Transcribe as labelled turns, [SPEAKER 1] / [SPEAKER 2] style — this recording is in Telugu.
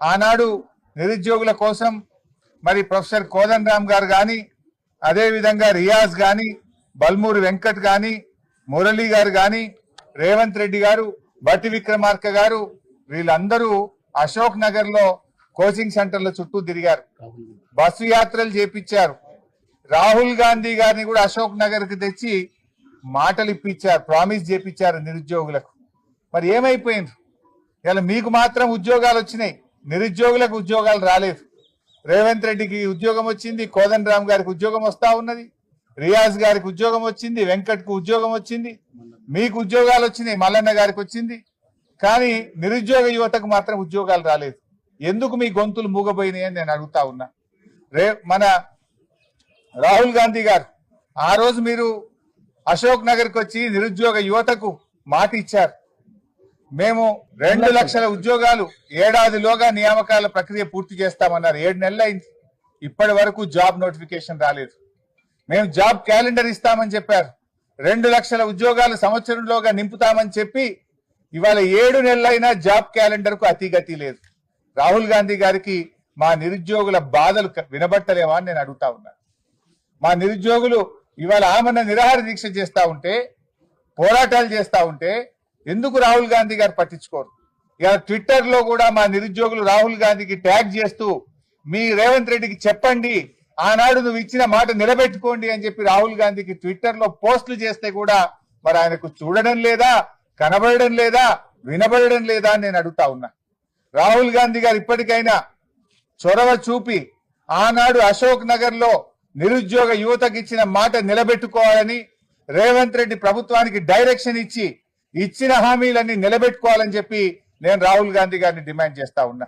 [SPEAKER 1] ఆనాడు నిరుద్యోగుల కోసం మరి ప్రొఫెసర్ కోదన్ రామ్ గారు కానీ అదేవిధంగా రియాజ్ కానీ బల్మూరి వెంకట్ కానీ మురళీ గారు కానీ రేవంత్ రెడ్డి గారు బట్టి విక్రమార్క గారు వీళ్ళందరూ అశోక్ నగర్లో కోచింగ్ సెంటర్ల చుట్టూ తిరిగారు. బస్సు యాత్రలు చేపించారు. రాహుల్ గాంధీ గారిని కూడా అశోక్ నగర్కి తెచ్చి మాటలు ఇప్పించారు ప్రామిస్ చేపించారు నిరుద్యోగులకు. మరి ఏమైపోయింది? ఇలా మీకు మాత్రం ఉద్యోగాలు వచ్చినాయి. నిరుద్యోగులకు ఉద్యోగాలు రాలేదు. రేవంత్ రెడ్డికి ఉద్యోగం వచ్చింది కోదండరామ్ గారికి ఉద్యోగం వస్తా ఉన్నది రియాజ్ గారికి ఉద్యోగం వచ్చింది వెంకట్కు ఉద్యోగం వచ్చింది మీకు ఉద్యోగాలు వచ్చినాయి మల్లన్న గారికి వచ్చింది. కానీ నిరుద్యోగ యువతకు మాత్రం ఉద్యోగాలు రాలేదు. ఎందుకు మీ గొంతులు మూగపోయినాయి అని నేను అడుగుతా ఉన్నా. రే మన రాహుల్ గాంధీ గారు ఆ రోజు మీరు అశోక్ నగర్కి వచ్చి నిరుద్యోగ యువతకు మాట ఇచ్చారు. మేము రెండు లక్షల ఉద్యోగాలు ఏడాదిలోగా నియామకాల ప్రక్రియ పూర్తి చేస్తామన్నారు. ఏడు నెలలు అయింది. ఇప్పటి వరకు జాబ్ నోటిఫికేషన్ రాలేదు. మేము జాబ్ క్యాలెండర్ ఇస్తామని చెప్పారు. రెండు లక్షల ఉద్యోగాలు సంవత్సరంలోగా నింపుతామని చెప్పి ఇవాళ ఏడు నెలలైనా జాబ్ క్యాలెండర్కు అతిగతి లేదు. రాహుల్ గాంధీ గారికి మా నిరుద్యోగుల బాధలు వినబట్టలేవా అని నేను అడుగుతా ఉన్నాను మా నిరుద్యోగులు ఇవాళ ఆమెన నిరాహార దీక్ష చేస్తా ఉంటే పోరాటాలు చేస్తా ఉంటే ఎందుకు రాహుల్ గాంధీ గారు పట్టించుకోరు? ఇక ట్విట్టర్లో కూడా మా నిరుద్యోగులు రాహుల్ గాంధీకి ట్యాగ్ చేస్తూ మీ రేవంత్ రెడ్డికి చెప్పండి ఆనాడు నువ్వు ఇచ్చిన మాట నిలబెట్టుకోండి అని చెప్పి రాహుల్ గాంధీకి ట్విట్టర్లో పోస్టులు చేస్తే కూడా మరి ఆయనకు చూడడం లేదా కనబడడం లేదా వినబడడం లేదా అని నేను అడుగుతా ఉన్నా. రాహుల్ గాంధీ గారు ఇప్పటికైనా చొరవ చూపి ఆనాడు అశోక్ నగర్లో నిరుద్యోగ యువతకు ఇచ్చిన మాట నిలబెట్టుకోవాలని రేవంత్ రెడ్డి ప్రభుత్వానికి డైరెక్షన్ ఇచ్చి ఇచ్చిన హామీలన్నీ నిలబెట్టుకోవాలని చెప్పి నేను రాహుల్ గాంధీ గారిని డిమాండ్ చేస్తా ఉన్నా.